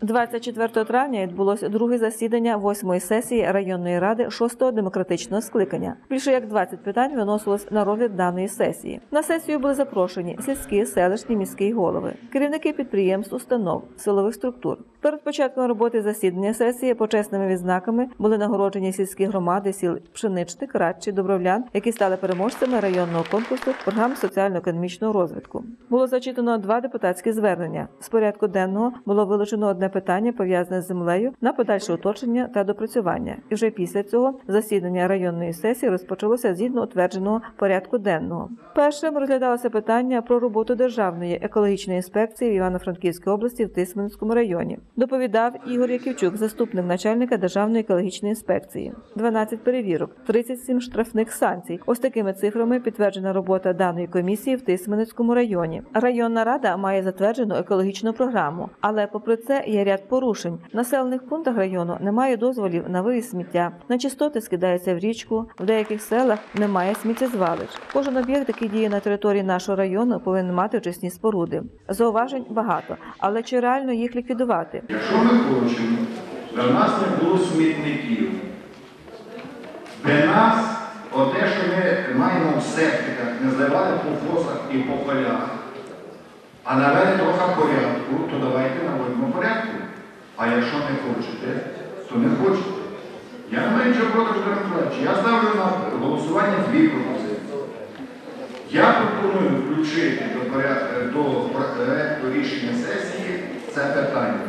24 травня відбулося друге засідання восьмої сесії районної ради 6-го демократичного скликання. Більше як 20 питань виносилось на розгляд даної сесії. На сесію були запрошені сільські, селищні, міські голови, керівники підприємств, установ, силових структур. Перед початком роботи засідання сесії почесними відзнаками були нагороджені сільські громади сіл Пшеничник, Радчі, Добровлян, які стали переможцями районного конкурсу програм соціально-економічного розвитку. Було зачитано два депутатські звернення. З порядку денного було вилучено одне питання пов'язане з землею на подальше уточнення та допрацювання. І вже після цього засідання районної сесії розпочалося згідно утвердженого порядку денного. Першим розглядалося питання про роботу державної екологічної інспекції в Івано-Франківській області в Тисменському районі. Доповідав Ігор Яківчук, заступник начальника державної екологічної інспекції. 12 перевірок, 37 штрафних санкцій. Ось такими цифрами підтверджена робота даної комісії в Тисменецькому районі. Районна рада має затверджену екологічну програму, але попри це є ряд порушень. В населених пунктах району немає дозволів на вивіз сміття. Нечистоти скидаються в річку. В деяких селах немає сміттєзвалищ. Кожен об'єкт, який діє на території нашого району, повинен мати очисні споруди. Зауважень багато, але чи реально їх ліквідувати? Якщо ми хочемо, для нас не було смітників, для нас оте, що ми маємо в септиках, не зливали по фосах і по полях, а навели трохи порядку, то давайте наводимо порядку. А якщо не хочете, то не хочете. Я не маю нічого проти Миколаївича. Я ставлю на голосування дві пропозиції. Я пропоную включити до, поряд- до проекту рішення сесії це питання.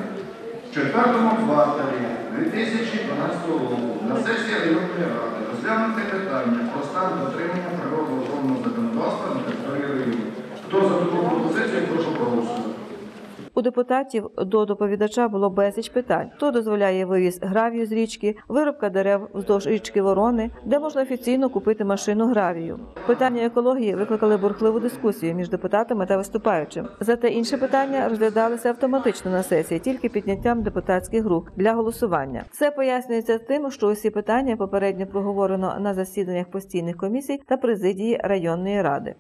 В четвертому кварталі 2012 року на сесії районної ради розглянути питання про стан дотримання природоохоронного законодавства на території району. Хто за таку пропозицію, прошу проголосувати. У депутатів до доповідача було безліч питань: хто дозволяє вивіз гравію з річки, виробка дерев вздовж річки Ворони, де можна офіційно купити машину гравію. Питання екології викликали бурхливу дискусію між депутатами та виступаючим. Зате інші питання розглядалися автоматично на сесії, тільки підняттям депутатських рук для голосування. Це пояснюється тим, що усі питання попередньо проговорено на засіданнях постійних комісій та президії районної ради.